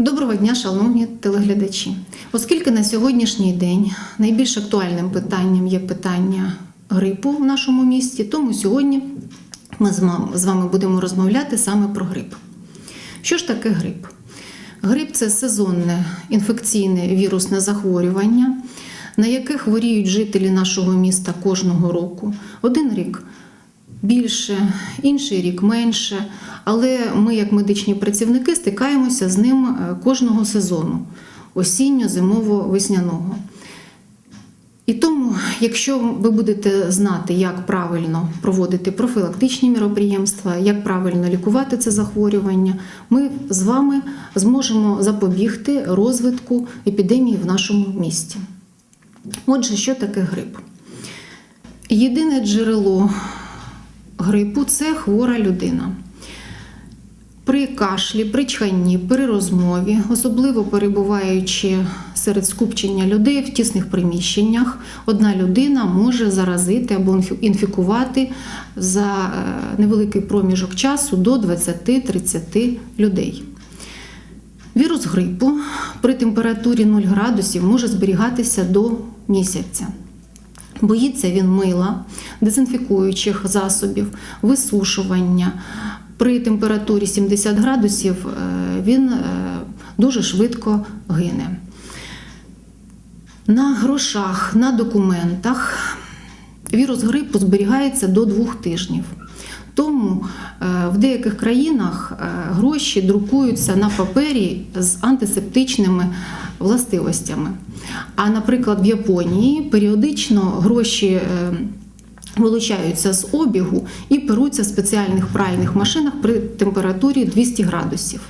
Доброго дня, шановні телеглядачі. Оскільки на сьогоднішній день найбільш актуальним питанням є питання грипу в нашому місті, тому сьогодні ми з вами будемо розмовляти саме про грип. Що ж таке грип? Грип це сезонне інфекційне вірусне захворювання, на яке хворіють жителі нашого міста кожного року. Один рік більше, інший рік менше. Але ми, як медичні працівники, стикаємося з ним е, кожного сезону осінньо-зимово-весняного. І тому, якщо ви будете знати, як правильно проводити профілактичні міроприємства, як правильно лікувати це захворювання, ми з вами зможемо запобігти розвитку епідемії в нашому місті. Отже, що таке грип? Єдине джерело грипу це хвора людина. При кашлі, при чханні, при розмові, особливо перебуваючи серед скупчення людей в тісних приміщеннях, одна людина може заразити або інфікувати за е, невеликий проміжок часу до 20-30 людей. Вірус грипу при температурі 0 градусів може зберігатися до місяця. Боїться він мила, дезінфікуючих засобів, висушування. При температурі 70 градусів е, він е, дуже швидко гине. На грошах, на документах вірус грипу зберігається до двох тижнів. Тому е, в деяких країнах гроші друкуються на папері з антисептичними властивостями. А, наприклад, в Японії періодично гроші е, вилучаються з обігу і перуться в спеціальних пральних машинах при температурі 200 градусів.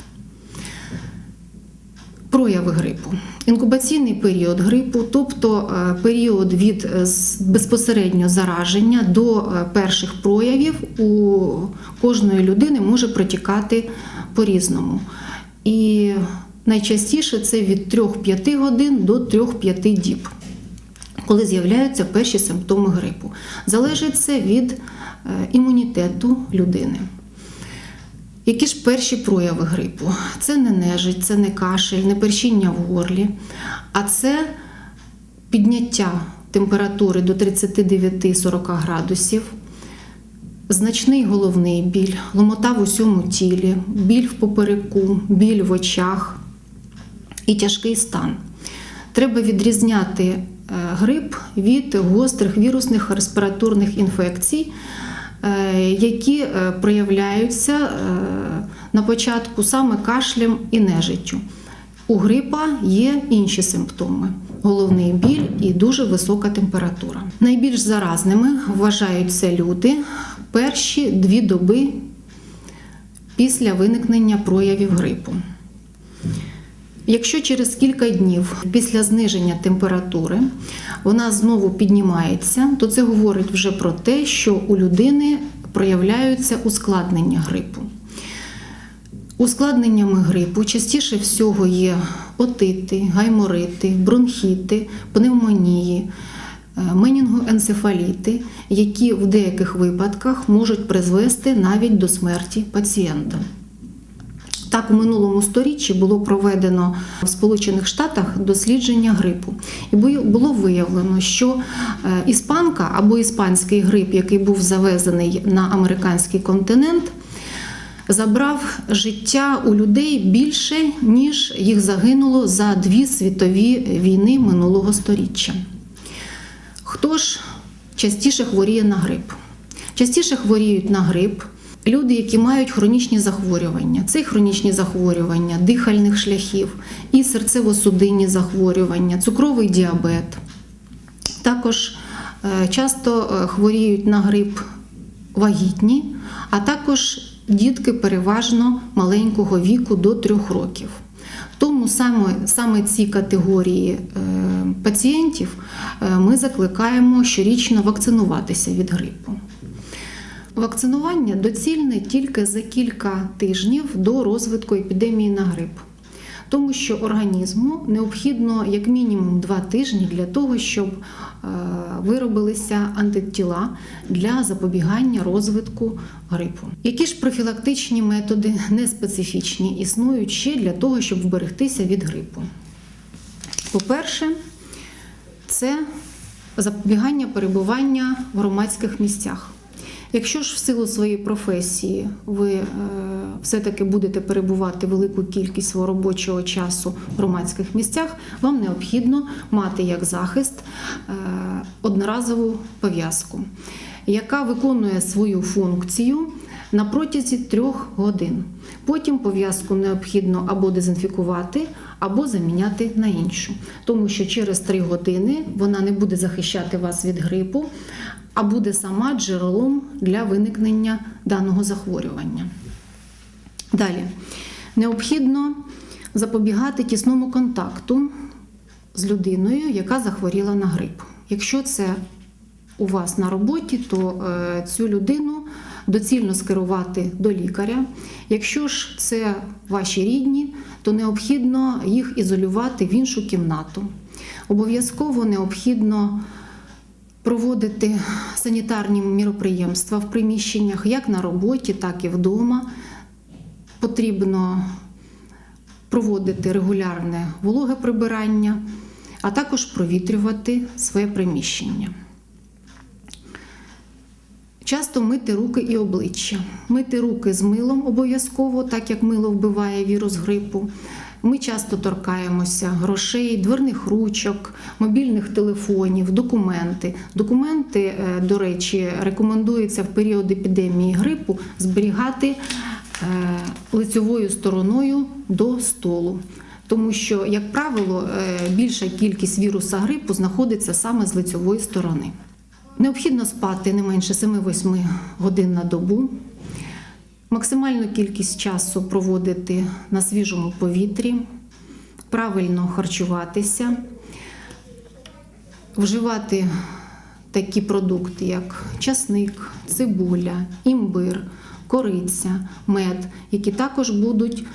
Прояви грипу. Інкубаційний період грипу, тобто е, період від е, безпосередньо зараження до перших проявів у кожної людини може протікати по-різному. І найчастіше це від 3-5 годин до 3-5 діб, коли з'являються перші симптоми грипу. Залежить це від е, імунітету людини. Які ж перші прояви грипу? Це не нежить, це не кашель, не першіння в горлі, а це підняття температури до 39-40 градусів, значний головний біль, ломота в усьому тілі, біль в попереку, біль в очах і тяжкий стан. Треба відрізняти е, грип від гострих вірусних респіраторних інфекцій, е, які е, проявляються на початку саме кашлем і нежиттю. У грипа є інші симптоми: головний біль і дуже висока температура. Найбільш заразними вважаються люди перші дві доби після виникнення проявів грипу. Якщо через кілька днів після зниження температури вона знову піднімається, то це говорить вже про те, що у людини проявляються ускладнення грипу. Ускладненнями грипу частіше всього є отити, гайморити, бронхіти, пневмонії, е, менінгоенцефаліти, які в деяких випадках можуть призвести навіть до смерті пацієнта. Так, у минулому сторіччі було проведено в Сполучених Штатах дослідження грипу, і бу- було виявлено, що е, іспанка або іспанський грип, який був завезений на американський континент, забрав життя у людей більше, ніж їх загинуло за дві світові війни минулого сторіччя. Хто ж частіше хворіє на грип? Частіше хворіють на грип люди, які мають хронічні захворювання. Це і хронічні захворювання дихальних шляхів, і серцево-судинні захворювання, цукровий діабет. Також е, часто е, хворіють на грип вагітні, а також дітки переважно маленького віку до 3 років. Тому саме, саме ці категорії е, пацієнтів е, ми закликаємо щорічно вакцинуватися від грипу. Вакцинування доцільне тільки за кілька тижнів до розвитку епідемії на грип. Тому що організму необхідно як мінімум два тижні для того, щоб е, виробилися антитіла для запобігання розвитку грипу. Які ж профілактичні методи неспецифічні існують ще для того, щоб вберегтися від грипу? По-перше, це запобігання перебування в громадських місцях. Якщо ж в силу своєї професії ви е, все-таки будете перебувати велику кількість свого робочого часу в громадських місцях, вам необхідно мати як захист е, одноразову пов'язку, яка виконує свою функцію на протязі трьох годин. Потім пов'язку необхідно або дезінфікувати, або заміняти на іншу, тому що через три години вона не буде захищати вас від грипу, а буде сама джерелом для виникнення даного захворювання. Далі необхідно запобігати тісному контакту з людиною, яка захворіла на грип. Якщо це у вас на роботі, то е, цю людину доцільно скерувати до лікаря. Якщо ж це ваші рідні, то необхідно їх ізолювати в іншу кімнату. Обов'язково необхідно проводити санітарні міроприємства в приміщеннях як на роботі, так і вдома. Потрібно проводити регулярне вологе прибирання, а також провітрювати своє приміщення. Часто мити руки і обличчя. Мити руки з милом обов'язково, так як мило вбиває вірус грипу. Ми часто торкаємося грошей, дверних ручок, мобільних телефонів, документи. Документи, е, до речі, рекомендується в період епідемії грипу зберігати е, лицьовою стороною до столу. Тому що, як правило, е, більша кількість віруса грипу знаходиться саме з лицьової сторони. Необхідно спати не менше 7-8 годин на добу, максимальну кількість часу проводити на свіжому повітрі, правильно харчуватися, вживати такі продукти, як часник, цибуля, імбир, кориця, мед, які також будуть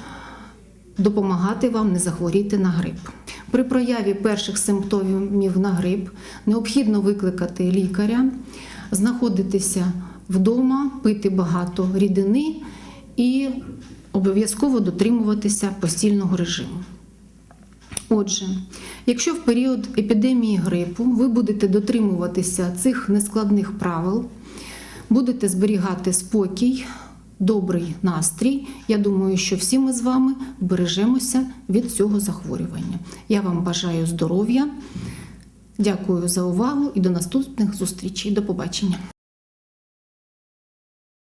допомагати вам не захворіти на грип. При прояві перших симптомів на грип необхідно викликати лікаря, знаходитися вдома, пити багато рідини і обов'язково дотримуватися постільного режиму. Отже, якщо в період епідемії грипу ви будете дотримуватися цих нескладних правил, будете зберігати спокій, добрий настрій, я думаю, що всі ми з вами вбережемося від цього захворювання. Я вам бажаю здоров'я. Дякую за увагу і до наступних зустрічей. До побачення.